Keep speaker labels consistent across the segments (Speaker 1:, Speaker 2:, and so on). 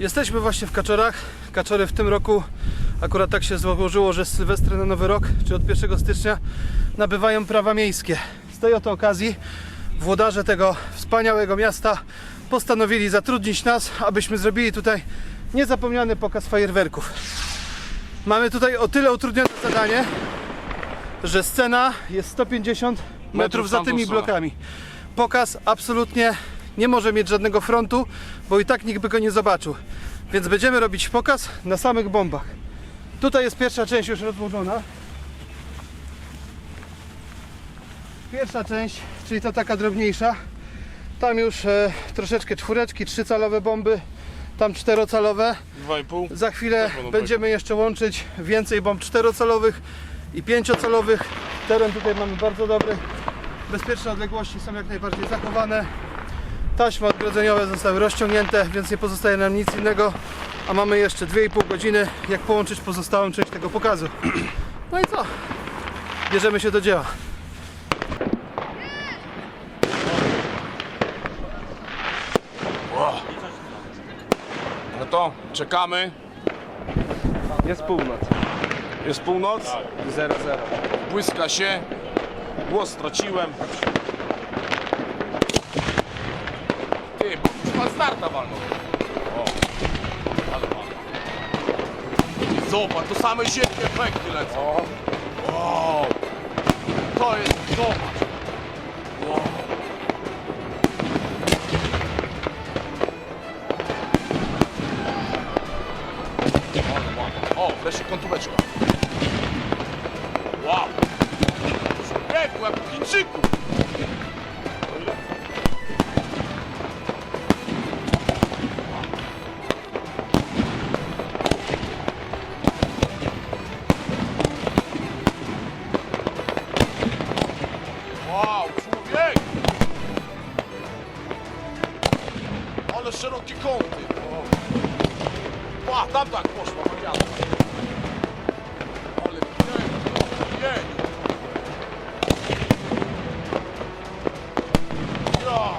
Speaker 1: Jesteśmy właśnie w Kaczorach. Kaczory w tym roku akurat tak się złożyło, że z Sylwestra na Nowy Rok, czy od 1 stycznia nabywają prawa miejskie. Z tej oto okazji włodarze tego wspaniałego miasta postanowili zatrudnić nas, abyśmy zrobili tutaj niezapomniany pokaz fajerwerków. Mamy tutaj o tyle utrudnione zadanie, że scena jest 150 metrów za
Speaker 2: w tamtą
Speaker 1: tymi blokami. Pokaz absolutnie nie może mieć żadnego frontu, bo i tak nikt by go nie zobaczył. Więc będziemy robić pokaz na samych bombach. Tutaj jest pierwsza część już rozłożona. Pierwsza część, czyli ta taka drobniejsza. Tam już e, troszeczkę czwóreczki, trzycalowe bomby, tam czterocalowe.
Speaker 2: 2,5.
Speaker 1: Za chwilę będziemy jeszcze łączyć więcej bomb czterocalowych i pięciocalowych. Teren tutaj mamy bardzo dobry. Bezpieczne odległości są jak najbardziej zachowane. Taśmy odgrodzeniowe zostały rozciągnięte, więc nie pozostaje nam nic innego. A mamy jeszcze 2,5 godziny, jak połączyć pozostałą część tego pokazu. No i co? Bierzemy się do dzieła.
Speaker 2: No to czekamy.
Speaker 3: Jest północ.
Speaker 2: Jest północ.
Speaker 3: 0-0.
Speaker 2: Błyska się. Głos straciłem. Ty, bo już pan starta walnął. O. Ale. Ty, Zobacz, to same siedkie efekty lecą. Wow. To jest, zobacz. Wow. O, wreszcie kontóweczka. Wow! Człowieku, jak człowiek! Ale szerokie kąty! Pa, tam tak poszła, Mariana. Ale pięknie, pięknie. Ja!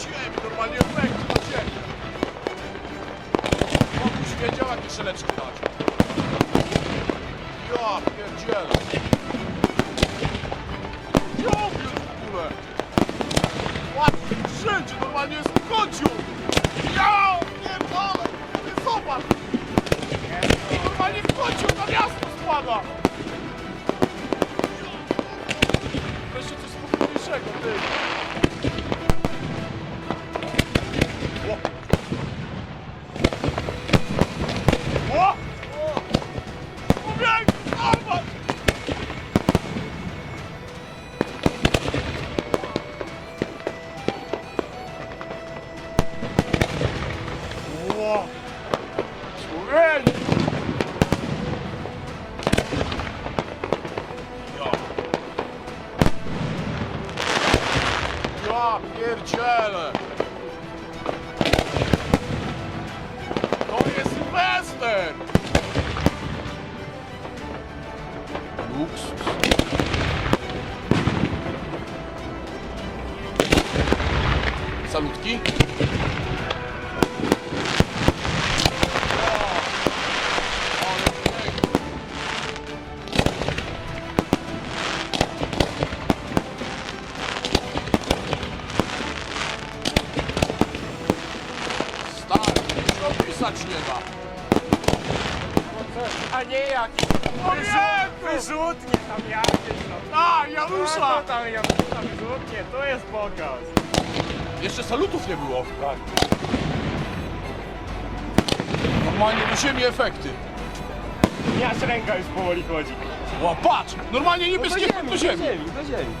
Speaker 2: Ziemi, normalnie efekty na ziemi. Komuś wiedział, jakie szeleczki dać. Ja pierdzielę. Patrz, wszędzie normalnie jest w kociu. Ja pierdolę. Ty zobacz. Normalnie w kociu na miasto spada.
Speaker 3: Wyrzutnie, to jest pokaz.
Speaker 2: Jeszcze salutów nie było. Tak. Normalnie do ziemi efekty.
Speaker 3: Aż ręka już powoli chodzi.
Speaker 2: O, patrz! Normalnie niebieskie efekt do ziemi.
Speaker 3: do ziemi, do ziemi.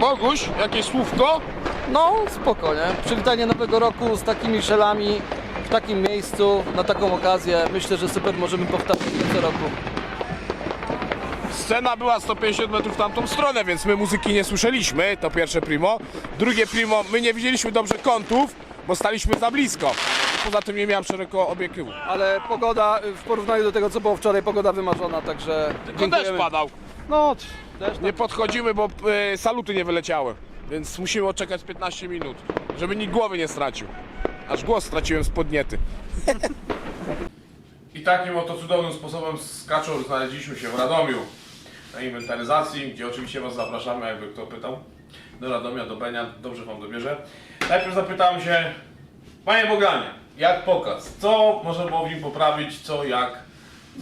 Speaker 4: Boguś, jakieś słówko?
Speaker 5: No, spokojnie. Przywitanie nowego roku z takimi szelami, w takim miejscu, na taką okazję. Myślę, że super możemy powtarzać co roku.
Speaker 4: Scena była 150 metrów w tamtą stronę, więc my muzyki nie słyszeliśmy, to pierwsze primo. Drugie primo, my nie widzieliśmy dobrze kątów, bo staliśmy za blisko. Poza tym nie miałem szeroko obiektywu.
Speaker 5: Ale pogoda w porównaniu do tego, co było wczoraj, pogoda wymarzona, także
Speaker 4: Tylko
Speaker 5: dziękujemy.
Speaker 4: padał.
Speaker 5: No, deszcz
Speaker 4: Nie podchodzimy, bo e, saluty nie wyleciały. Więc musimy odczekać 15 minut, żeby nikt głowy nie stracił. Aż głos straciłem z podniety. I takim oto cudownym sposobem z kaczor znaleźliśmy się w Radomiu na inwentaryzacji, gdzie oczywiście Was zapraszamy, jakby kto pytał, do Radomia, do Benia, dobrze Wam dobierze. Najpierw zapytałem się, Panie Bogdanie, jak pokaz? Co można było w nim poprawić, co, jak?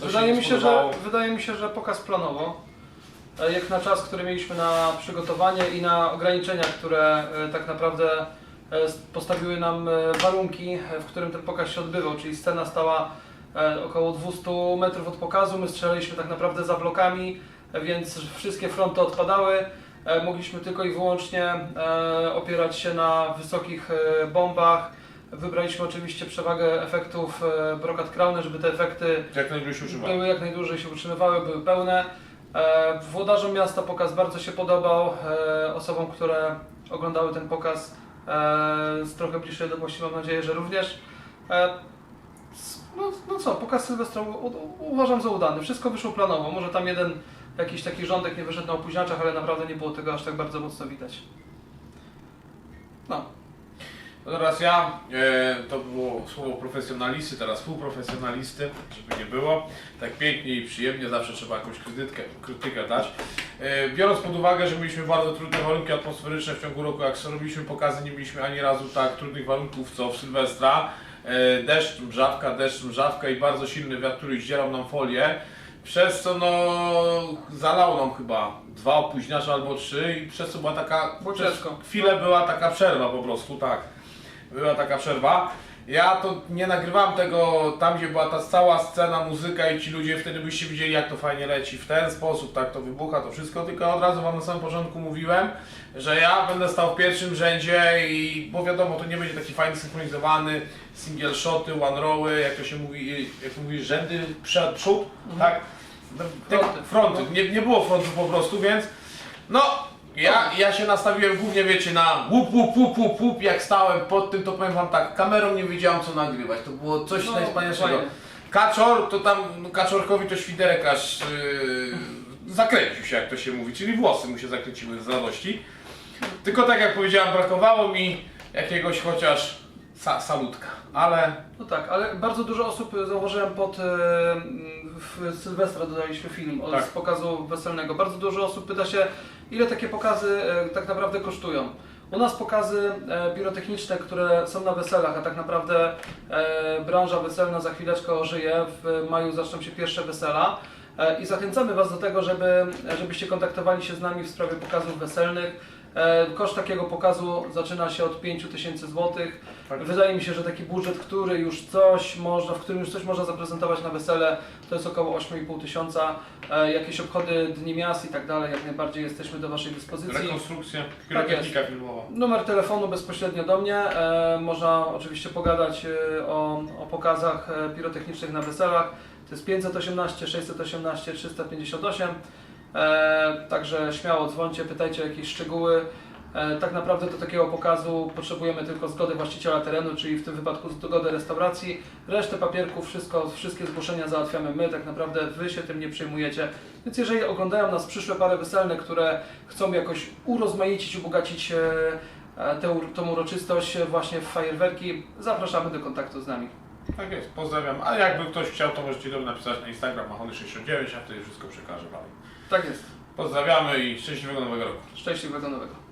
Speaker 4: Co
Speaker 5: Wydaje
Speaker 4: nie
Speaker 5: mi, się, że,
Speaker 4: spodobało?
Speaker 5: wydaje mi się, że pokaz planowo, jak na czas, który mieliśmy na przygotowanie i na ograniczenia, które e, tak naprawdę e, postawiły nam e, warunki, e, w którym ten pokaz się odbywał, czyli scena stała e, około 200 metrów od pokazu, my strzelaliśmy tak naprawdę za blokami, e, więc wszystkie fronty odpadały. E, Mogliśmy tylko i wyłącznie e, opierać się na wysokich e, bombach. Wybraliśmy oczywiście przewagę efektów e, Brokat Crown, żeby te efekty
Speaker 4: Jak
Speaker 5: były jak najdłużej się utrzymywały, były pełne. E, Włodarzom miasta pokaz bardzo się podobał. E, Osobom, które oglądały ten pokaz e, z trochę bliższej odległości mam nadzieję, że również. No, no co, pokaz u- uważam za udany. Wszystko wyszło planowo. Może tam jeden jakiś taki rządek nie wyszedł na opóźniaczach, ale naprawdę nie było tego aż tak bardzo mocno widać. No.
Speaker 4: No teraz ja, e, to było słowo profesjonalisty, teraz współprofesjonalisty, żeby nie było. Tak pięknie i przyjemnie, zawsze trzeba jakąś krytykę, krytykę dać. E, biorąc pod uwagę, że mieliśmy bardzo trudne warunki atmosferyczne w ciągu roku, jak robiliśmy pokazy, nie mieliśmy ani razu tak trudnych warunków co w Sylwestra. E, deszcz, mrzawka, deszcz, mrzawka i bardzo silny wiatr, który zdzierał nam folię. Przez co no zalał nam chyba dwa opóźniacze albo trzy i przez co była taka przez chwilę była taka przerwa po prostu, tak. Była taka przerwa. Ja to nie nagrywam tego tam, gdzie była ta cała scena, muzyka i ci ludzie, wtedy byście widzieli jak to fajnie leci w ten sposób, tak to wybucha, to wszystko, tylko od razu wam na samym początku mówiłem, że ja będę stał w pierwszym rzędzie i bo wiadomo, to nie będzie taki fajny, synchronizowany single shoty, one rowy, jak to się mówi, jak to mówi, rzędy przed, przód, tak? No, Tego,
Speaker 5: Fronty.
Speaker 4: fronty, nie, nie było frontów po prostu, więc no, ja, ja się nastawiłem głównie, wiecie, na łup, łup, łup, łup, łup, jak stałem pod tym, to powiem wam tak, kamerą nie wiedziałem co nagrywać, to było coś
Speaker 5: No,
Speaker 4: najwspanialszego.
Speaker 5: fajnie.
Speaker 4: Kaczor, to tam, no, kaczorkowi to świderek aż yy, zakręcił się, jak to się mówi, czyli włosy mu się zakręciły z radości. Tylko tak jak powiedziałem, brakowało mi jakiegoś chociaż sa, salutka, ale
Speaker 5: No tak, ale bardzo dużo osób e, zauważyłem pod e, w Sylwestra dodaliśmy film od,
Speaker 4: Tak.
Speaker 5: z pokazu weselnego. Bardzo dużo osób pyta się, ile takie pokazy e, tak naprawdę kosztują. U nas pokazy e, pirotechniczne, które są na weselach, a tak naprawdę e, branża weselna za chwileczkę ożyje. W maju zaczną się pierwsze wesela. I zachęcamy Was do tego, żeby, żebyście kontaktowali się z nami w sprawie pokazów weselnych. E, Koszt takiego pokazu zaczyna się od 5000 zł.
Speaker 4: Tak.
Speaker 5: Wydaje mi się, że taki budżet, który już coś można, w którym już coś można zaprezentować na wesele, to jest około 8,5 tysiąca. E, Jakieś obchody Dni Miast i tak dalej, jak najbardziej jesteśmy do Waszej dyspozycji.
Speaker 4: rekonstrukcja,
Speaker 5: Tak
Speaker 4: pirotechnika filmowa.
Speaker 5: Numer telefonu bezpośrednio do mnie. E, można oczywiście pogadać o, o pokazach pirotechnicznych na weselach. To jest 518 618 358. E, także śmiało dzwońcie, pytajcie o jakieś szczegóły. E, Tak naprawdę do takiego pokazu potrzebujemy tylko zgody właściciela terenu, czyli w tym wypadku zgody restauracji. Resztę papierków, wszystko, wszystkie zgłoszenia załatwiamy my, tak naprawdę Wy się tym nie przejmujecie. Więc jeżeli oglądają nas przyszłe pary weselne, które chcą jakoś urozmaicić, ubogacić e, tę, tą uroczystość właśnie w fajerwerki, zapraszamy do kontaktu z nami.
Speaker 4: Tak jest, pozdrawiam. A jakby ktoś chciał, to możecie do mnie napisać na Instagram Machony69, a wtedy wszystko przekażę Wam.
Speaker 5: Tak jest.
Speaker 4: Pozdrawiamy i szczęśliwego nowego roku.
Speaker 5: Szczęśliwego nowego.